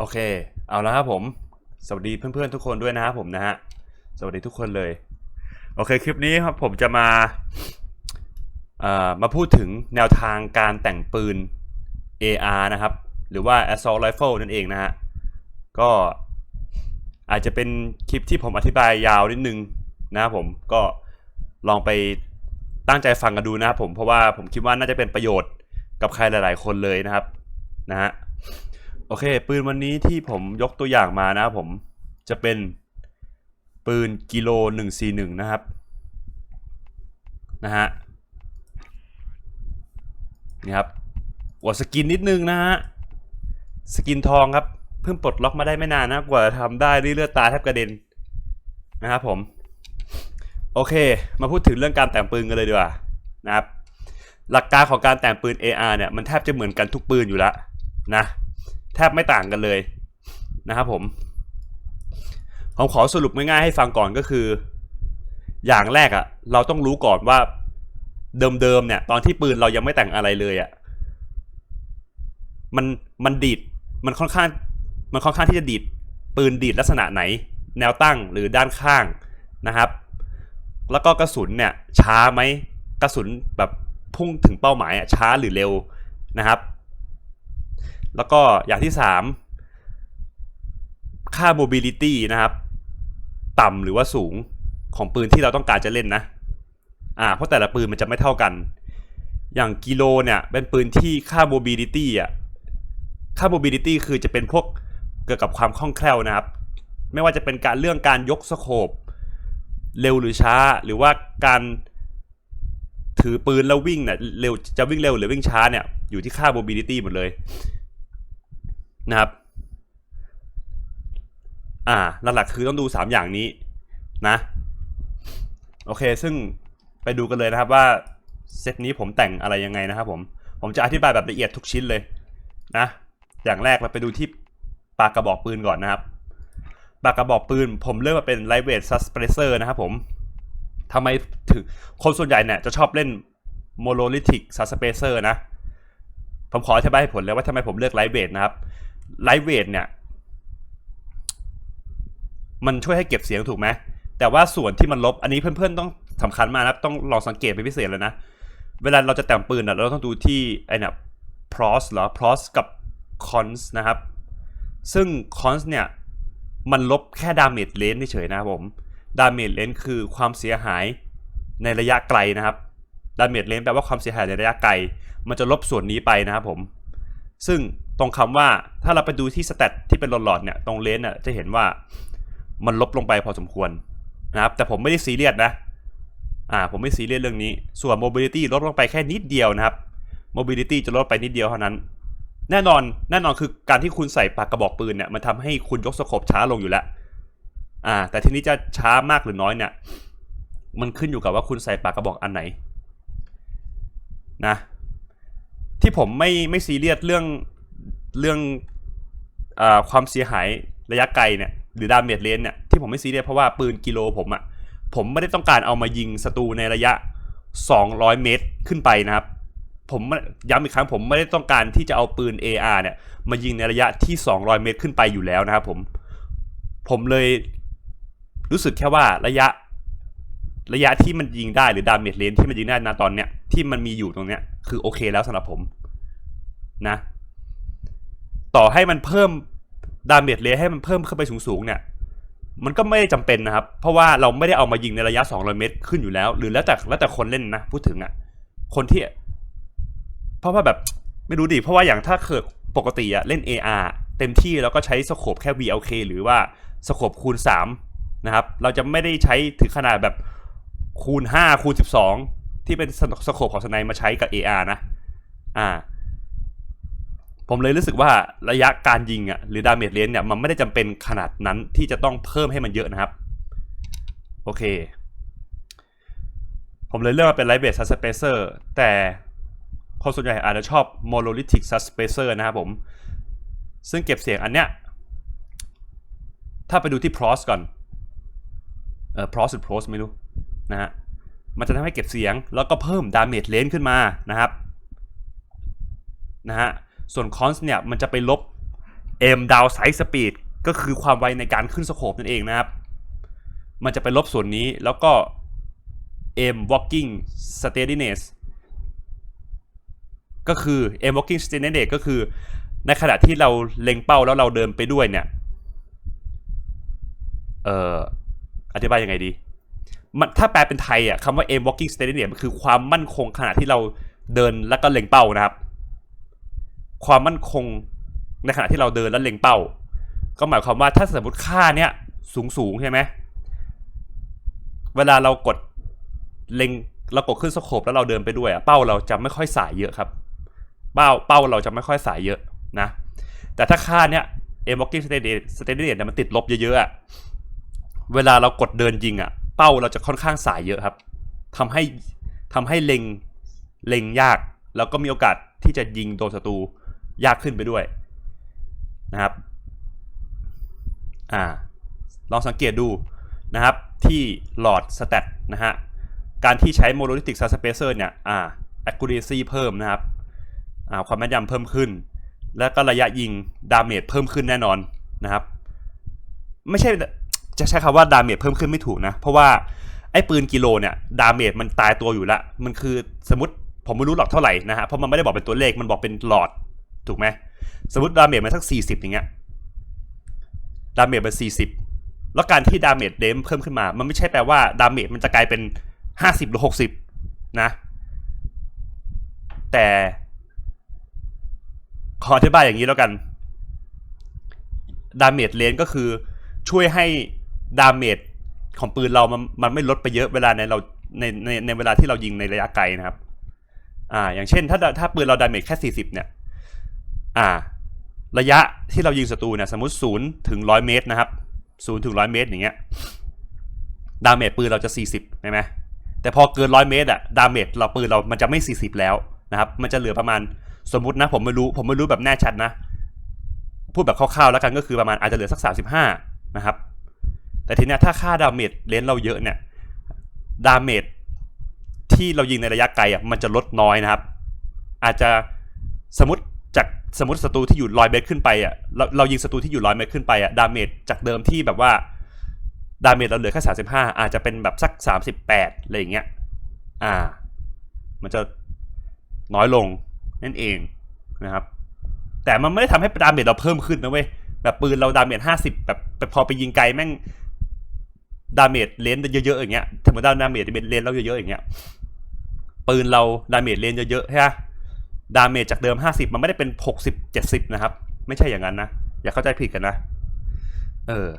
โอเค เอาละครับผม สวัสดีเพื่อนๆทุกคนด้วยนะครับผมนะฮะ สวัสดีทุกคนเลย โอเคคลิปนี้ครับผมจะมาเอ่อมาพูดถึงแนวทางการแต่งปืน AR นะครับ หรือว่า Assault Rifle นั่นเองนะฮะ ก็อาจจะเป็นคลิปที่ผมอธิบายยาวนิดนึงนะครับผม ก็ลองไปตั้งใจฟังกันดูนะครับผม เพราะว่าผมคิดว่าน่าจะเป็นประโยชน์กับใครหลาย ๆ คนเลยนะครับ นะฮะ โอเค ปืนวันนี้ที่ผมยกตัวอย่างมานะผมจะเป็นปืนกิโล 141 นะครับ นะฮะนี่ครับอวดสกินนิดนึงนะฮะ สกินทองครับ เพิ่งปลดล็อกมาได้ไม่นานนะ กว่าจะทำได้นี่เลือดตาแทบกระเด็น นะครับผม โอเค มาพูดถึงเรื่องการแต่งปืนกันเลยดีกว่านะครับ หลักการของการแต่งปืน AR เนี่ย มันแทบจะเหมือนกันทุกปืนอยู่แล้วนะ แทบไม่ต่างกันเลยนะครับผม ผมขอสรุปง่ายๆให้ฟังก่อนก็คือ อย่างแรกอะ่ะเราต้องรู้ก่อนว่าเดิมๆเนี่ย ตอนที่ปืนเรายังไม่แต่งอะไรเลยอะ่ะมันมันดีดมันค่อนข้าง มันค่อนข้างที่จะดีดปืนดีดลักษณะไหน แนวตั้งหรือด้านข้างนะครับ แล้วก็กระสุนเนี่ยช้าไหมกระสุนแบบพุ่งถึงเป้าหมายอะช้าหรือเร็วนะครับ แล้วก็อย่างที่ 3 ค่า mobility นะครับ ต่ำหรือว่าสูงของปืนที่เราต้องการจะเล่นนะ อ่า เพราะแต่ละปืนมันจะไม่เท่ากัน อย่างกิโลเนี่ยเป็นปืนที่ค่า mobility อะ ค่า mobility คือจะเป็นพวกเกี่ยวกับความคล่องแคล่วนะครับ ไม่ว่าจะเป็นการเรื่องการยกสโคปเร็วหรือช้า หรือว่าการถือปืนแล้ววิ่งเนี่ยเร็วจะวิ่งเร็วหรือวิ่งช้าเนี่ยอยู่ที่ค่า mobility หมดเลย นะครับ อ่า หลักๆคือต้องดู 3 อย่างนี้นะ โอเค ซึ่งไปดูกันเลยนะครับว่าเซตนี้ผมแต่งอะไรยังไงนะครับผม ผมจะอธิบายแบบละเอียดทุกชิ้นเลยนะ อย่างแรกเราไปดูที่ปากกระบอกปืนก่อนนะครับ ปากกระบอกปืน ผมเลือกมาเป็น lightweight suppressor นะครับผมทำไมถึงคนส่วนใหญ่เนี่ยจะชอบเล่น monolithic suppressor นะ ผมขออธิบายผลเลยว่าทำไมผมเลือก lightweight นะครับ ไลท์เวทเนี่ย มันช่วยให้เก็บเสียงถูกไหมแต่ว่าส่วนที่มันลบอันนี้เพื่อนๆต้องสำคัญมากนะต้องลองสังเกตเป็นพิเศษเลยนะ เวลาเราจะแต่งปืนอะเราต้องดูที่ไอ้นี่ย pros เหรอ pros กับ cons นะครับ ซึ่ง cons เนี่ย มันลบแค่ damage range เฉยนะครับผม damage range คือความเสียหายในระยะไกลนะครับ damage range แปลว่าความเสียหายในระยะไกล มันจะลบส่วนนี้ไปนะครับผม ซึ่งตรงคำว่าถ้าเราไปดูที่สเตตที่เป็นหลอดๆเนี่ยตรงเลนน่ะจะเห็นว่ามันลบลงไปพอสมควรนะครับ แต่ผมไม่ได้ซีเรียสนะอ่าผมไม่ซีเรียสเรื่องนี้ ส่วน mobility ลดลงไปแค่นิดเดียวนะครับ mobility จะลดไปนิดเดียวเท่านั้น แน่นอนแน่นอนคือการที่คุณใส่ปากกระบอกปืนเนี่ยมันทำให้คุณยกสโคปช้าลงอยู่แล้วอ่า แต่ทีนี้จะช้ามากหรือน้อยเนี่ยมันขึ้นอยู่กับว่าคุณใส่ปากกระบอกอันไหนนะ ที่ผมไม่ไม่ซีเรียสเรื่องเรื่องอความเสียหายระยะไกลเนี่ยหรือดาเมจเลนเนี่ยที่ผมไม่ซีเรียสเพราะว่าปืนกิโลผมอะ่ะผมไม่ได้ต้องการเอามายิงศัตรูในระยะ 200 เมตรขึ้นไปนะครับ ผมย้ำอีกครั้งผมไม่ได้ต้องการที่จะเอาปืน AR เนี่ยมายิงในระยะที่ 200 เมตรขึ้นไปอยู่แล้วนะครับผมผมเลยรู้สึกแค่ว่าระยะ ระยะที่มันยิงได้หรือดาเมจเลนที่มันยิงได้นะตอนเนี้ยที่มันมีอยู่ตรงเนี้ยคือโอเคแล้วสำหรับผมนะ ต่อให้มันเพิ่มดาเมจเลนให้มันเพิ่มขึ้นไปสูงๆเนี่ยมันก็ไม่ได้จำเป็นนะครับ เพราะว่าเราไม่ได้เอามายิงในระยะ 200 เมตรขึ้นอยู่แล้ว หรือแล้วแต่แล้วแต่คนเล่นนะ พูดถึงอะ่ะ คนที่ เพราะว่าแบบไม่รู้ดิ เพราะว่าอย่างถ้าเกิดปกติอะเล่น AR เต็มที่แล้วก็ใช้สโคปแค่ VLK หรือว่าสโคปคูณ 3 นะครับ เราจะไม่ได้ใช้ถึงขนาดแบบ คูณ 5 คูณ 12 ที่เป็นสโคปของสไนมาใช้กับ AR นะ อ่า ผมเลยรู้สึกว่าระยะการยิงอะหรือดาเมจเลนเนี่ย มันไม่ได้จำเป็นขนาดนั้นที่จะต้องเพิ่มให้มันเยอะนะครับ โอเค ผมเลยเลือกมาเป็น Light Base Suppressor แต่คนส่วนใหญ่อาจจะชอบ Monolithic Suppressor นะครับผม ซึ่งเก็บเสียงอันเนี้ย ถ้าไปดูที่ pros ก่อน เออ pros หรือ pros ไม่รู้ นะฮะมันจะทำให้เก็บเสียง แล้วก็เพิ่ม damage range ขึ้นมานะครับนะฮะส่วน cons เนี่ยมันจะไปลบ m downside speed ก็คือความไวในการขึ้นสโคปนั่นเองนะครับ มันจะไปลบส่วนนี้แล้วก็ m walking steadiness ก็คือ m walking steadiness ก็คือในขณะที่เราเล็งเป้าแล้วเราเดินไปด้วยเนี่ย เอ่อ อธิบายยังไงดี มันถ้าแปลเป็นไทยอะคำว่า aim walking steadiness มันคือความมั่นคงขณะที่เราเดินแล้วก็เล็งเป้านะครับ ความมั่นคงในขณะที่เราเดินแล้วเล็งเป้า ก็หมายความว่าถ้าสมมติค่าเนี้ยสูงสูงใช่ไหมเวลาเรากดเล็งเรากดขึ้นสโคปแล้วเราเดินไปด้วยอะเป้าเราจะไม่ค่อยสายเยอะครับ เป้าเป้าเราจะไม่ค่อยสายเยอะนะ แต่ถ้าค่าเนี้ย aim walking steadiness steadiness เนี่ยมันติดลบเยอะๆอะเวลาเรากดเดินยิงอะ เป้าเราจะค่อนข้างสายเยอะครับทำให้ทำให้เล็งเล็งยาก แล้วก็มีโอกาสที่จะยิงโดนศัตรูยากขึ้นไปด้วยนะครับอ่าลองสังเกตดูนะครับที่หลอดสแตทนะฮะการที่ใช้ monolithic sub spacer เนี่ยอ่า accuracy เพิ่มนะครับอ่าความแม่นยำเพิ่มขึ้น แล้วก็ระยะยิงดาเมจเพิ่มขึ้นแน่นอนนะครับ ไม่ใช่ จะใช้คำว่าดาเมจเพิ่มขึ้นไม่ถูกนะ เพราะว่าไอ้ปืนกิโลเนี่ยดาเมจมันตายตัวอยู่ละ มันคือสมมติผมไม่รู้หรอกเท่าไหร่นะฮะ เพราะมันไม่ได้บอกเป็นตัวเลข มันบอกเป็นหลอด ถูกไหม สมมติดาเมจมันสักสี่สิบอย่างเงี้ย ดาเมจมันสี่สิบแล้วการที่ดาเมจเดมเพิ่มขึ้นมา มันไม่ใช่แปลว่าดาเมจมันจะกลายเป็นห้าสิบหรือหกสิบนะ แต่ขออธิบายอย่างนี้แล้วกัน ดาเมจเลนก็คือช่วยให้ ดาเมจของปืนเรามันมันไม่ลดไปเยอะเวลาในเราในในในเวลาที่เรายิงในระยะไกลนะครับ อ่า อย่างเช่น ถ้าถ้าปืนเราดาเมจแค่ 40 เนี่ย อ่า ระยะที่เรายิงศัตรูเนี่ยสมมติ0ถึง100เมตรนะครับ0ถึง100เมตรอย่างเงี้ย ดาเมจปืนเราจะ 40ใช่ไหมแต่พอเกิน100เมตรอะดาเมจเราปืนเรามันจะไม่ 40 แล้วนะครับ มันจะเหลือประมาณสมมตินะ ผมไม่รู้ ผมไม่รู้แบบแน่ชัดนะ พูดแบบคร่าวๆแล้วกันก็คือประมาณอาจจะเหลือสัก 35 นะครับ แต่ทีเนี้ยถ้าค่าดาเมจเลนเราเยอะเนี่ยดาเมจที่เรายิงในระยะไกลอะมันจะลดน้อยนะครับ อาจจะสมมติจากสมมติศัตรูที่อยู่ร้อยเมตรขึ้นไปอะเราเรายิงศัตรูที่อยู่ร้อยเมตรขึ้นไปอะดาเมจจากเดิมที่แบบว่าดาเมจเราเหลือแค่สาสิบห้าอาจจะเป็นแบบสักสามสิบแปดอะไรอย่างเงี้ยอ่า มันจะน้อยลงนั่นเองนะครับ แต่มันไม่ได้ทำให้ดาเมจเราเพิ่มขึ้นนะเว้ยแบบปืนเราดาเมจห้าสิบแบบพอไปยิงไกลแม่ง ดาเมจเลนเยอะๆอย่างเงี้ยสมมติดาเมจเลนเราเยอะๆอย่างเงี้ยปืนเราดาเมจเลนเยอะๆใช่ไหมดาเมจจากเดิมห้าสิบมันไม่ได้เป็นหกสิบเจ็ดสิบนะครับ ไม่ใช่อย่างนั้นนะ อย่าเข้าใจผิดกันนะ เออ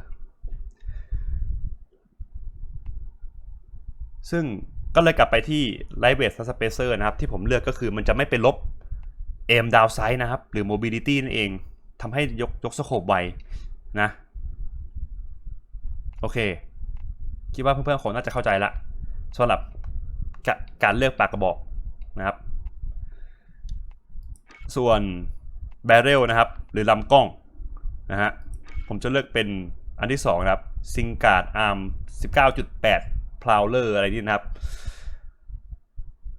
ซึ่งก็เลยกลับไปที่ Lightweight Spacer นะครับ ที่ผมเลือกก็คือมันจะไม่ไปลบ aim downside นะครับ หรือ mobility นั่นเองทำให้ยกยกสโคปไวนะ โอเค คิดว่าเพื่อนๆคงน่าจะเข้าใจละสำหรับกการเลือกปากกระบอกนะครับ ส่วน barrel นะครับ หรือลำกล้องนะฮะผมจะเลือกเป็นอันที่2นะครับ s i n g a r d Arm 19.8 Prowler อะไรนี่นะครับ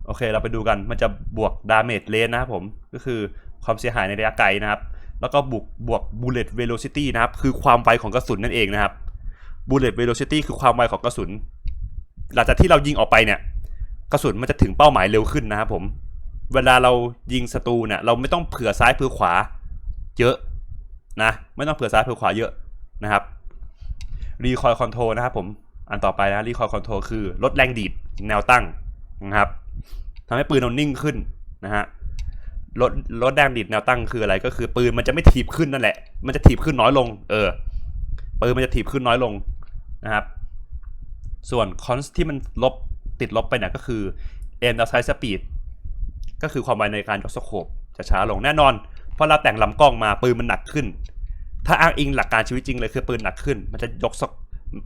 โอเคเราไปดูกันมันจะบวก damage range นะครับผม ก็คือความเสียหายในระยะไกลนะครับ แล้วก็บวกบวก bullet velocity นะครับ คือความไวของกระสุนนั่นเองนะครับ bullet velocity คือความไวของกระสุน หลังจากที่เรายิงออกไปเนี่ย กระสุนมันจะถึงเป้าหมายเร็วขึ้นนะครับผม เวลาเรายิงศัตรูเนี่ยเราไม่ต้องเผื่อซ้ายเผื่อขวา เยอะนะ ไม่ต้องเผื่อซ้ายเผื่อขวาเยอะนะครับ recoil control นะครับผม อันต่อไปนะ recoil control คือลดแรงดีดแนวตั้งนะครับทำให้ปืนเรานิ่งขึ้นนะฮะลดลดแรงดีดแนวตั้งคืออะไรก็คือปืนมันจะไม่ถีบขึ้นนั่นแหละ มันจะถีบขึ้นน้อยลง เออปืนมันจะถีบขึ้นน้อยลง ส่วนคอนที่มันลบติดลบไปเนี่ยก็คือ aim down sight speed ก็คือความไวในการยกสโคปจะช้าลงแน่นอน เพราะเราแต่งลำกล้องมาปืนมันหนักขึ้น ถ้าอ้างอิงหลักการชีวิตจริงเลยคือปืนหนักขึ้น มันจะยกสก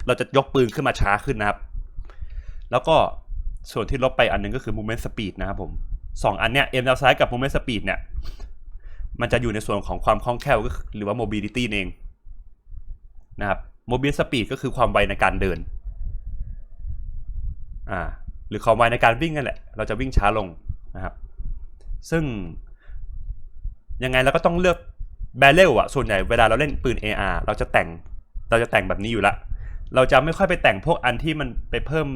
เราจะยกปืนขึ้นมาช้าขึ้นนะครับ แล้วก็ส่วนที่ลบไปอันหนึงก็คือ movement speed นะครับผมสองอันเนี้ย aim down sight กับ movement speed เนี่ยมันจะอยู่ในส่วนของความคล่องแคล่วก็คือหรือว่า mobility เองนะครับ mobility speed ก็คือความไวในการเดินอ่าหรือความไวในการวิ่งนั่นแหละ เราจะวิ่งช้าลงนะครับ ซึ่งยังไงเราก็ต้องเลือกแบเรลอะส่วนใหญ่เวลาเราเล่นปืน AR เราจะแต่งเราจะแต่งแบบนี้อยู่ละ เราจะไม่ค่อยไปแต่งพวกอันที่มันไปเพิ่ม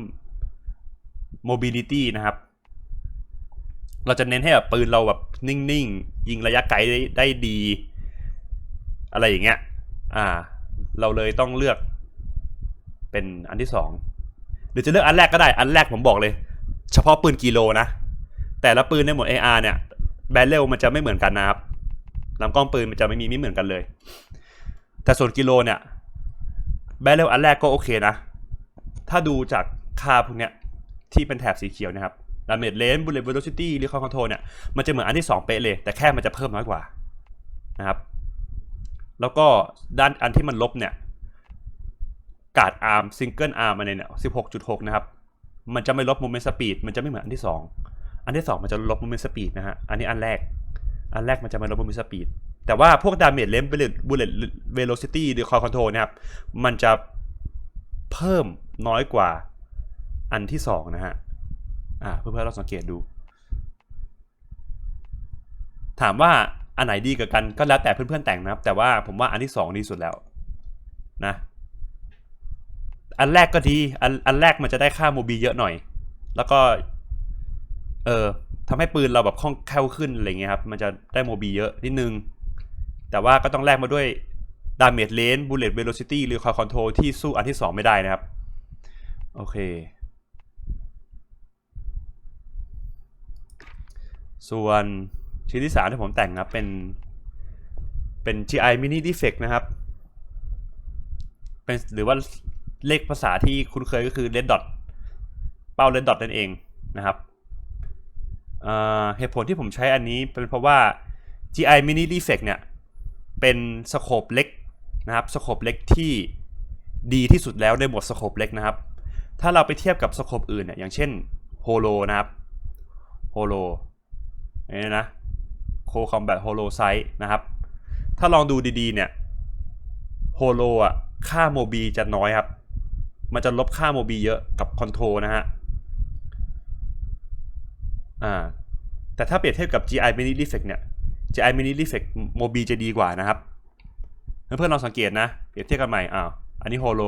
mobility นะครับ เราจะเน้นให้แบบปืนเราแบบนิ่งๆ ยิงระยะไกลได้ได้ดี อะไรอย่างเงี้ย อ่า เราเลยต้องเลือกเป็นอันที่สองหรือจะเลือกอันแรกก็ได้อันแรกผมบอกเลย เฉพาะปืนกิโลนะ แต่ละปืนในหมวด AR เนี่ยแบเรลมันจะไม่เหมือนกันนะครับลำกล้องปืนมันจะไม่มีไม่เหมือนกันเลย แต่ส่วนกิโลเนี่ยแบเรลอันแรกก็โอเคนะ ถ้าดูจากค่าพวกเนี้ยที่เป็นแถบสีเขียวนะครับดาเมจเลนบูเลตเวโรซิตี้หรือคอนโทรเนี่ยมันจะเหมือนอันที่ 2 เป๊ะเลย แต่แค่มันจะเพิ่มน้อยกว่านะครับ แล้วก็ด้านอันที่มันลบเนี่ยการ์ดอาร์มซิงเกิลอาร์มอันนี้เนี่ย16.6นะครับ มันจะไม่ลบโมเมนต์สปีดมันจะไม่เหมือนอันที่2อันที่2มันจะลบโมเมนต์สปีดนะฮะอันนี้อันแรก อันแรกมันจะไม่ลบโมเมนต์สปีดแต่ว่าพวกดาเมจเลนบูเลตบูเลตเวโรซิตี้หรือคอคอนโทรนะครับ มันจะเพิ่มน้อยกว่าอันที่สองนะฮะอ่าเพื่อนๆเราสังเกตดู ถามว่า อันไหนดีกับกันก็แล้วแต่เพื่อนๆแต่งนะครับ แต่ว่าผมว่าอันที่สองดีสุดแล้วนะ อันแรกก็ดี อันอันแรกมันจะได้ค่าโมบีเยอะหน่อย แล้วก็ เออทำให้ปืนเราแบบคล่องแคล่วขึ้นอะไรเงี้ยครับ มันจะได้โมบีเยอะนิดนึง แต่ว่าก็ต้องแลกมาด้วยดาเมจเลนบูเลตเวโรซิตี้หรือคอคอนโทรที่สู้อันที่2ไม่ได้นะครับ โอเค ส่วน ชิ้นที่3ที่ผมแต่งครับเป็นเป็น GI Mini Defect นะครับ เป็นหรือว่าเลขภาษาที่คุ้นเคยก็คือ Red Dot เป้า Red Dot นั่นเองนะครับเเหตุผลที่ผมใช้อันนี้เป็นเพราะว่า GI Mini Defect เนี่ย เป็นสโคปเล็กนะครับสโคปเล็กที่ดีที่สุดแล้วในหมวดสโคปเล็กนะครับ ถ้าเราไปเทียบกับสโคปอื่นเนี่ยอย่างเช่นโฮโลนะครับโฮโลนี่นะ โคคอมแบทโฮโลไซส์นะครับ ถ้าลองดูดีๆเนี่ยโฮโลอะค่าโมบีจะน้อยครับ มันจะลบค่าโมบีเยอะกับคอนโทรนะฮะอ่าแต่ถ้าเปรียบเทียบกับ GI Mini Defect เนี่ย GI Mini Defect โมบีจะดีกว่านะครับ เพื่อนๆลองสังเกตนะ เปรียบเทียบกันใหม่อ้าวอันนี้โฮโล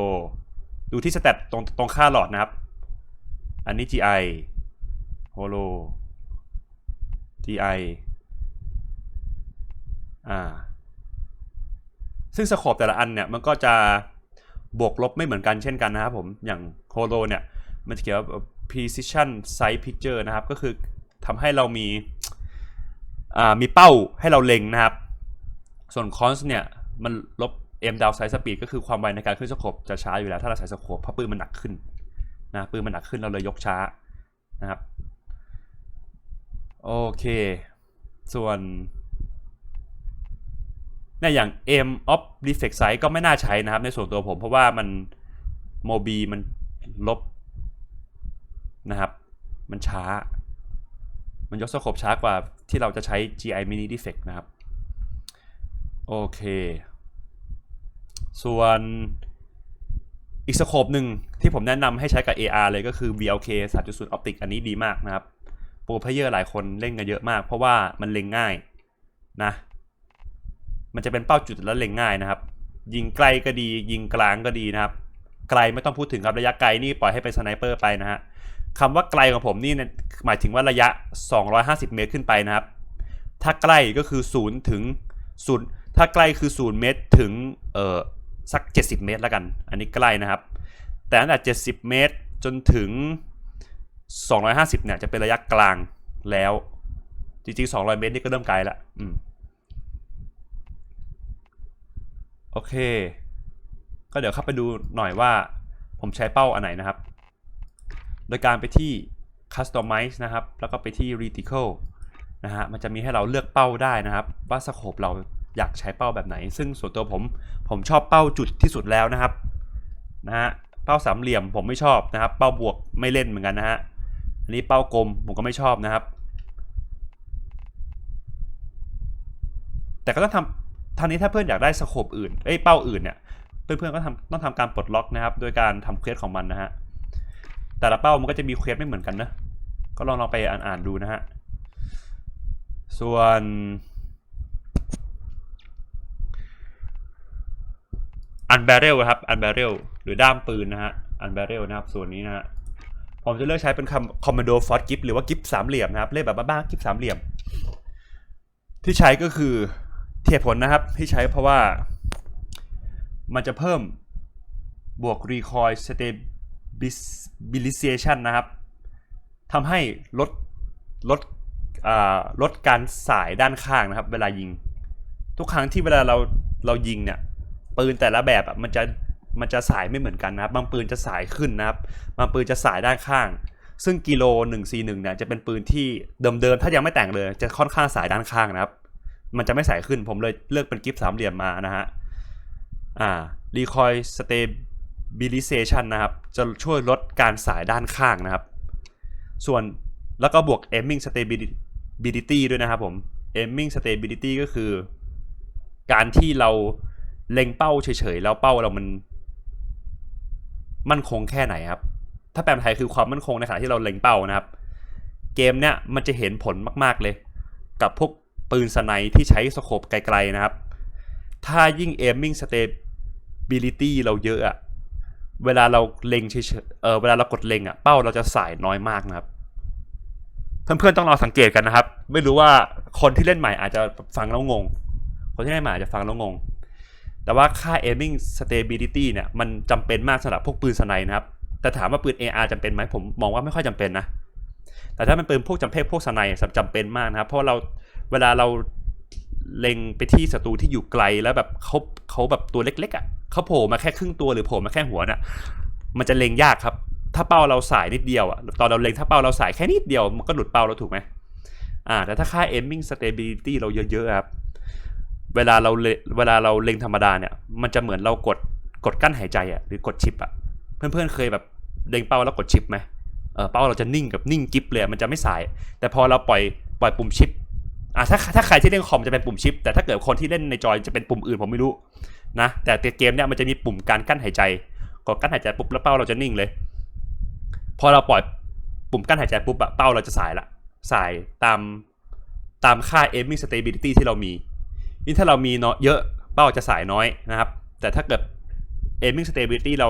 ดูที่สเตตตรงตรงค่าหลอดนะครับ อันนี้ GI โฮโล GI อ่าซึ่งสโคปแต่ละอันเนี่ยมันก็จะบวกลบไม่เหมือนกันเช่นกันนะครับผมอย่างโฮโลเนี่ยมันจะเกี่ยวกับ precision size picture นะครับ ก็คือทำให้เรามีอ่ามีเป้าให้เราเล็งนะครับ ส่วนคอนส์เนี่ย มันลบ m down size speed ก็คือความไวในการขึ้นสโคปจะช้าอยู่แล้ว ถ้าเราใส่สโคปเพราะปืนมันหนักขึ้นนะปืนมันหนักขึ้นเราเลยยกช้านะครับ โอเค ส่วน เนี่ยอย่าง m of defect size ก็ไม่น่าใช้นะครับ ในส่วนตัวผม เพราะว่ามันโมบีมันลบนะครับ มันช้า มันยกสโคปช้ากว่าที่เราจะใช้ GI mini defect นะครับ โอเค ส่วนอีกสโคปหนึ่งที่ผมแนะนำให้ใช้กับ AR เลยก็คือ VLK 3.0 Optic อันนี้ดีมากนะครับ โปรเพเยอร์หลายคนเล่นกันเยอะมาก เพราะว่ามันเล็งง่ายนะ มันจะเป็นเป้าจุดแล้วเล็งง่ายนะครับ ยิงไกลก็ดี ยิงกลางก็ดีนะครับ ไกลไม่ต้องพูดถึงครับระยะไกลนี่ปล่อยให้เป็นสไนเปอร์ไปนะฮะคำว่าไกลของผมนี่หมายถึงว่าระยะ 250 เมตรขึ้นไปนะครับ ถ้าใกล้ก็คือ0ถึง0ถ้าใกล้คือ 0 เมตรถึงเอ่อสัก 70 เมตรแล้วกัน อันนี้ใกล้นะครับ แต่ตั้งแต่70 เมตรจนถึง 250 เนี่ยจะเป็นระยะกลางแล้ว จริงๆ 200 เมตรนี่ก็เริ่มไกลละอืม โอเค ก็เดี๋ยวเข้าไปดูหน่อยว่าผมใช้เป้าอันไหนนะครับ โดยการไปที่ customize นะครับ แล้วก็ไปที่ reticle นะฮะ มันจะมีให้เราเลือกเป้าได้นะครับ ว่าสโคปเราอยากใช้เป้าแบบไหน ซึ่งส่วนตัวผม ผมชอบเป้าจุดที่สุดแล้วนะครับ นะฮะ เป้าสามเหลี่ยมผมไม่ชอบนะครับ เป้าบวกไม่เล่นเหมือนกันนะฮะ อันนี้เป้ากลมผมก็ไม่ชอบนะครับ แต่ก็ต้องทำ ทางนี้ถ้าเพื่อนอยากได้สโคปอื่นเอ้ยเป้าอื่นเนี่ยเพื่อนๆก็ทำต้องทำการปลดล็อกนะครับ โดยการทำเควสของมันนะฮะแต่ละเป้ามันก็จะมีเควสไม่เหมือนกันนะก็ลองลองไปอ่านๆดูนะฮะส่วนอันแบเรลครับอันแบเรลหรือด้ามปืนนะฮะอันแบเรลนะครับส่วนนี้นะฮะผมจะเลือกใช้เป็นคำคอมมานโดฟอร์กิฟหรือว่ากิฟสามเหลี่ยมนะครับเล่นแบบบ้าๆกิฟสามเหลี่ยม ที่ใช้ก็คือ เทียผลนะครับที่ใช้เพราะว่า มันจะเพิ่มบวก recoil stabilization นะครับทำให้ลดลดลดการสายด้านข้างนะครับ เวลายิง ทุกครั้งที่เวลาเราเรายิงเนี่ยปืนแต่ละแบบมันจะมันจะสายไม่เหมือนกันนะครับ บางปืนจะสายขึ้นนะครับ บางปืนจะสายด้านข้าง ซึ่งกิโล 1 4 1เนี่ยจะเป็นปืนที่เดิมๆถ้ายังไม่แต่งเลย จะค่อนข้างสายด้านข้างนะครับ มันจะไม่สายขึ้นผมเลยเลือกเป็นกิฟสามเหลี่ยมมานะฮะอ่า recoil stabilization นะครับ จะช่วยลดการสายด้านข้างนะครับ ส่วนแล้วก็บวก aiming stability ด้วยนะครับผม aiming stability ก็คือ การที่เราเล็งเป้าเฉยๆ แล้วเป้าเรามัน มั่นคงแค่ไหนครับ ถ้าแปลไทยคือความมั่นคงในขณะที่เราเล็งเป้านะครับ เกมเนี้ยมันจะเห็นผลมาก ๆเลย กับพวก ปืนสไนที่ใช้สโคปไกลๆนะครับ ถ้ายิ่ง aiming stability เราเยอะอะเวลาเราเล็งเฉยเออเวลาเรากดเล็งอะเป้าเราจะสายน้อยมากนะครับ เพื่อนๆต้องลอสังเกตกันนะครับ ไม่รู้ว่าคนที่เล่นใหม่อาจจะฟังแล้วงง คนที่เล่นใหม่อาจจะฟังแล้วงง แต่ว่าค่า aiming stability เนี่ยมันจำเป็นมากสำหรับพวกปืนสไนนะครับ แต่ถามว่าปืน AR จำเป็นไหมผมมองว่าไม่ค่อยจำเป็นนะแต่ถ้ามันเป็นพวกจำเพศพวกสไนจำเป็นมากนะครับ เพราะเรา เวลาเราเล็งไปที่ศัตรูที่อยู่ไกลแล้วแบบเขาเขาแบบตัวเล็กๆอะเขาโผล่มาแค่ครึ่งตัวหรือโผล่มาแค่หัวน่ะ มันจะเล็งยากครับ ถ้าเป้าเราสายนิดเดียวอะตอนเราเล็งถ้าเป้าเราสายแค่นิดเดียวมันก็หลุดเป้าแล้วถูกไหมอ่า แต่ถ้าค่า aiming stability เราเยอะๆครับ เวลาเราเลเวลาเราเล็งธรรมดาเนี่ย มันจะเหมือนเรากดกดกั้นหายใจอะหรือกดชิปอะเพื่อนๆเคยแบบเล็งเป้าแล้วกดชิปไหมเออเป้าเราจะนิ่งกับนิ่งกิฟเลยมันจะไม่สาย แต่พอเราปล่อยปล่อยปุ่มชิป อะถ้าถ้าใครที่เล่นคอมจะเป็นปุ่มชิป แต่ถ้าเกิดคนที่เล่นในจอยจะเป็นปุ่มอื่นผมไม่รู้นะแต่เกมเนี่ยมันจะมีปุ่มการกั้นหายใจกดกั้นหายใจปุ๊บแล้วเป้าเราจะนิ่งเลย พอเราปล่อยปุ่มกั้นหายใจปุ๊บอะเป้าเราจะสายละสายตามตามค่า aiming stability ที่เรามีนี่ถ้าเรามีเนาะเยอะเป้าจะสายน้อยนะครับ แต่ถ้าเกิด aiming stability เรา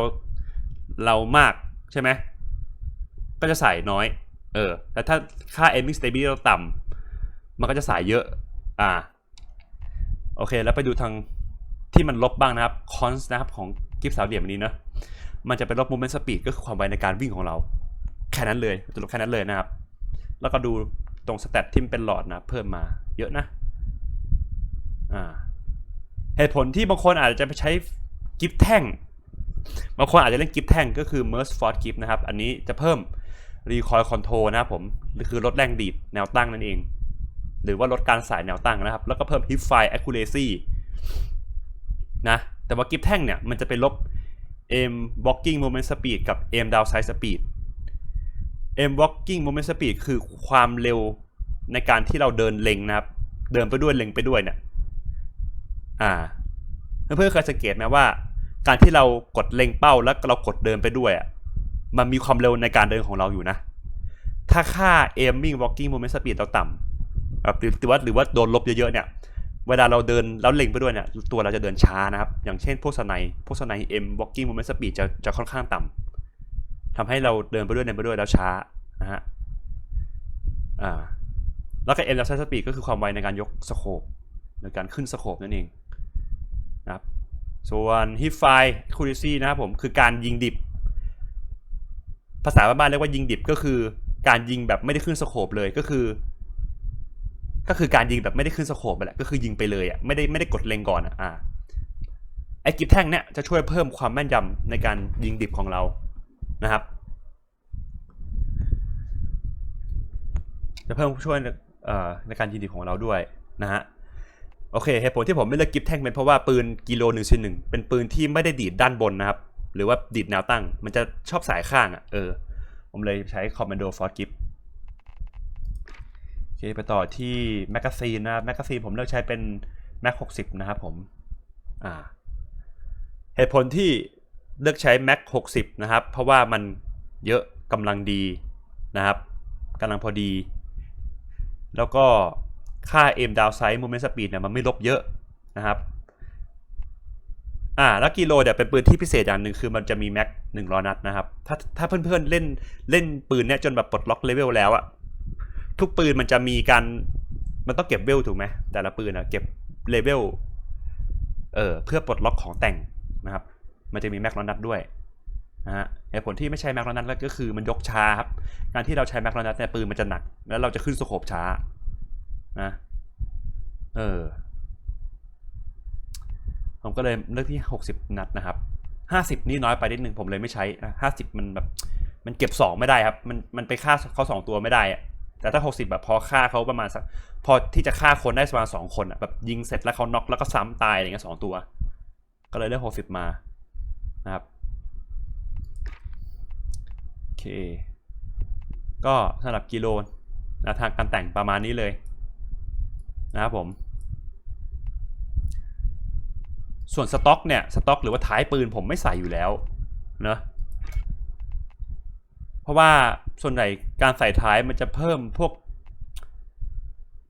เรามากใช่ไหมก็จะสายน้อยเออแต่ถ้าค่า aiming stability เราต่ำ มันก็จะสายเยอะ อ่า โอเค แล้วไปดูทางที่มันลบบ้างนะครับ cons นะครับของกิฟสามเหลี่ยมอันนี้เนอะมันจะเป็นลบ movement speed ก็คือความไวในการวิ่งของเรา แค่นั้นเลยจะลบแค่นั้นเลยนะครับ แล้วก็ดูตรงสเตตที่มันเป็นหลอดนะ เพิ่มมาเยอะนะ อ่า เหตุผลที่บางคนอาจจะไปใช้กิฟแท่ง บางคนอาจจะเล่นกิฟแท่งก็คือ merge force gift นะครับ อันนี้จะเพิ่ม recoil control นะครับผม คือลดแรงดีดแนวตั้งนั่นเอง หรือว่าลดการสายแนวตั้งนะครับ แล้วก็เพิ่ม hip fire accuracy นะ แต่ว่ากิฟแท่งเนี่ย มันจะไปลบ aim walking moment speed กับ aim down sight speed aim walking moment speed คือความเร็วในการที่เราเดินเล็งนะครับ เดินไปด้วยเล็งไปด้วยเนี่ย อ่า เพื่อนๆเคยสังเกตไหมว่า การที่เรากดเล็งเป้าแล้วเรากดเดินไปด้วยอะ มันมีความเร็วในการเดินของเราอยู่นะ ถ้าค่า aiming walking moment speed เราต่ำ แบบหรือว่าหรือว่าโดนลบเยอะๆเนี่ยเวลาเราเดินแล้วเล็งไปด้วยเนี่ยตัวเราจะเดินช้านะครับ อย่างเช่นพวกสไนพวกสไน M walking moment speed จะจะค่อนข้างต่ำทำให้เราเดินไปด้วยเดินไปด้วยแล้วช้านะฮะอ่าแล้วก็ M down sight speed ก็คือความไวในการยกสโคปในการขึ้นสโคปนั่นเองนะครับส่วน hip fire accuracy นะครับผมคือการยิงดิบ ภาษาบ้านๆเรียกว่ายิงดิบก็คือการยิงแบบไม่ได้ขึ้นสโคปเลยก็คือ ก็คือการยิงแบบไม่ได้ขึ้นสโคปไปแหละก็คือยิงไปเลยอะไม่ได้ไม่ได้กดเล็งก่อนอะไอ้กิฟแท่งเนี่ยจะช่วยเพิ่มความแม่นยำในการยิงดิบของเรานะครับ จะเพิ่มช่วยเอ่อในการยิงดิบของเราด้วยนะฮะโอเคเหตุผลที่ผมไม่เลือกกิฟแท่งเป็นเพราะว่าปืนกิโลหนึ่งชนหนึ่งเป็นปืนที่ไม่ได้ดีดด้านบนนะครับ หรือว่าดีดแนวตั้ง มันจะชอบสายข้างอะเออผมเลยใช้ Commando Force Gift โอ เคไปต่อที่แมกกาซีนนะครับแมกกาซีนผมเลือกใช้เป็น Mac 60 นะครับผมอ่าเหตุผลที่เลือกใช้ Mac 60 นะครับ เพราะว่ามันเยอะกำลังดีนะครับกำลังพอดี แล้วก็ค่า M down sight movement speed เนี่ยมันไม่ลบเยอะนะครับอ่าแล้วกิโลเนี่ยเป็นปืนที่พิเศษอย่างหนึ่งคือมันจะมีแม็กหนึ่งร้อนัดนะครับ ถ้าถ้าเพื่อนๆเล่นเล่นปืนเนี่ยจนแบบปลดล็อกเลเวลแล้วอะ ทุกปืนมันจะมีการมันต้องเก็บเวลถูกไหมแต่ละปืนอะเก็บเลเวลเออเพื่อปลดล็อกของแต่งนะครับ มันจะมีแม็กร้อยนัดด้วยนะฮะเหตุผลที่ไม่ใช่แม็กร้อยนัดก็คือมันยกช้าครับการที่เราใช้แม็กร้อยนัดเนี่ยปืนมันจะหนัก แล้วเราจะขึ้นสโคปช้านะเออผมก็เลยเลือกที่ 60 นัดนะครับ 50 นี่น้อยไปนิดนึงผมเลยไม่ใช้นะ50 มันแบบมันเก็บ 2 ไม่ได้ครับ มันมันไปฆ่าเขา2ตัวไม่ได้อะ แต่ถ้า 60 แบบพอฆ่าเขาประมาณสักพอที่จะฆ่าคนได้ประมาณ2คนอะแบบยิงเสร็จแล้วเขาน็อกแล้วก็ซ้ำตายอะไรเงี้ยสองตัว ก็เลยเลือก 60 มานะครับโอเค ก็สำหรับกิโลนะทางการแต่งประมาณนี้เลยนะครับผมส่วนสต็อกเนี่ยสต็อกหรือว่าท้ายปืนผมไม่ใส่อยู่แล้วเนอะเพราะว่า ส่วนใหญ่การใส่ท้ายมันจะเพิ่มพวก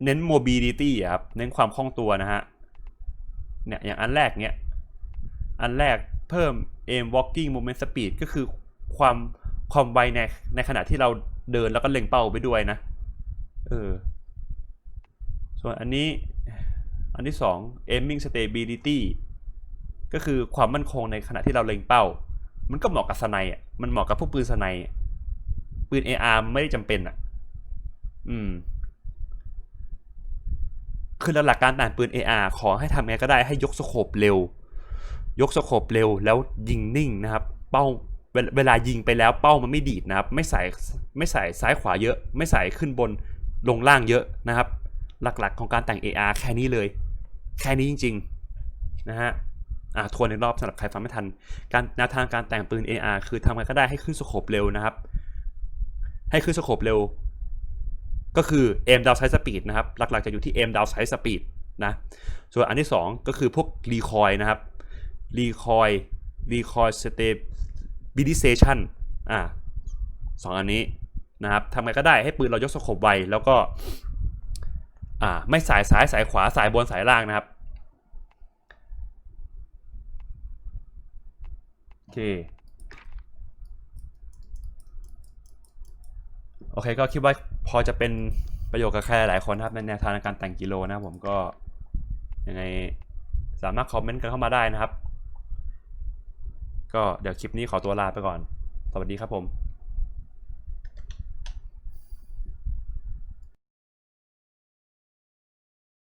เน้น mobility อะครับ เน้นความคล่องตัวนะฮะ เนี่ยอย่างอันแรกเนี่ยอันแรกเพิ่ม aim walking movement speed ก็คือความความไวในในขณะที่เราเดินแล้วก็เล็งเป้าไปด้วยนะ เออ ส่วนอันนี้ อันที่สอง aiming stability ก็คือความมั่นคงในขณะที่เราเล็งเป้า มันก็เหมาะกับสไนอะ มันเหมาะกับพวกปืนสไนอะ ปืน AR ไม่ได้จำเป็นอะ อืม คือหลักๆการอ่านปืน AR ขอให้ทำไงก็ได้ให้ยกสโคปเร็ว ยกสโคปเร็วแล้วยิงนิ่งนะครับ เป้าเวลายิงไปแล้วเป้ามันไม่ดีดนะครับ ไม่ใส่ไม่ใส่ซ้ายขวาเยอะ ไม่ใส่ขึ้นบนลงล่างเยอะนะครับ หลักๆของการแต่ง AR แค่นี้เลย แค่นี้จริง ๆ นะฮะอ่าทวนอีกรอบสำหรับใครฟังไม่ทัน การแนวทางการแต่งปืน AR คือทำไงก็ได้ให้ขึ้นสโคปเร็วนะครับ ให้ขึ้นสโคปเร็ว ก็คือ aim down sight speed นะครับ หลักๆจะอยู่ที่ aim down sight speed นะ ส่วนอันที่ 2 ก็คือพวก recoil นะครับ recoil recoil stabilization อ่าสองอันนี้นะครับทำไงก็ได้ให้ปืนเรายกสโคปไวแล้วก็อ่าไม่สายซ้ายสายขวาสายบนสายล่างนะครับโอเค โอเคก็คิดว่าพอจะเป็นประโยชน์กับใครหลายคนนะครับในแนวทางการแต่งกิโลนะผมก็ยังไงสามารถคอมเมนต์กันเข้ามาได้นะครับ ก็เดี๋ยวคลิปนี้ขอตัวลาไปก่อน สวัสดีครับผม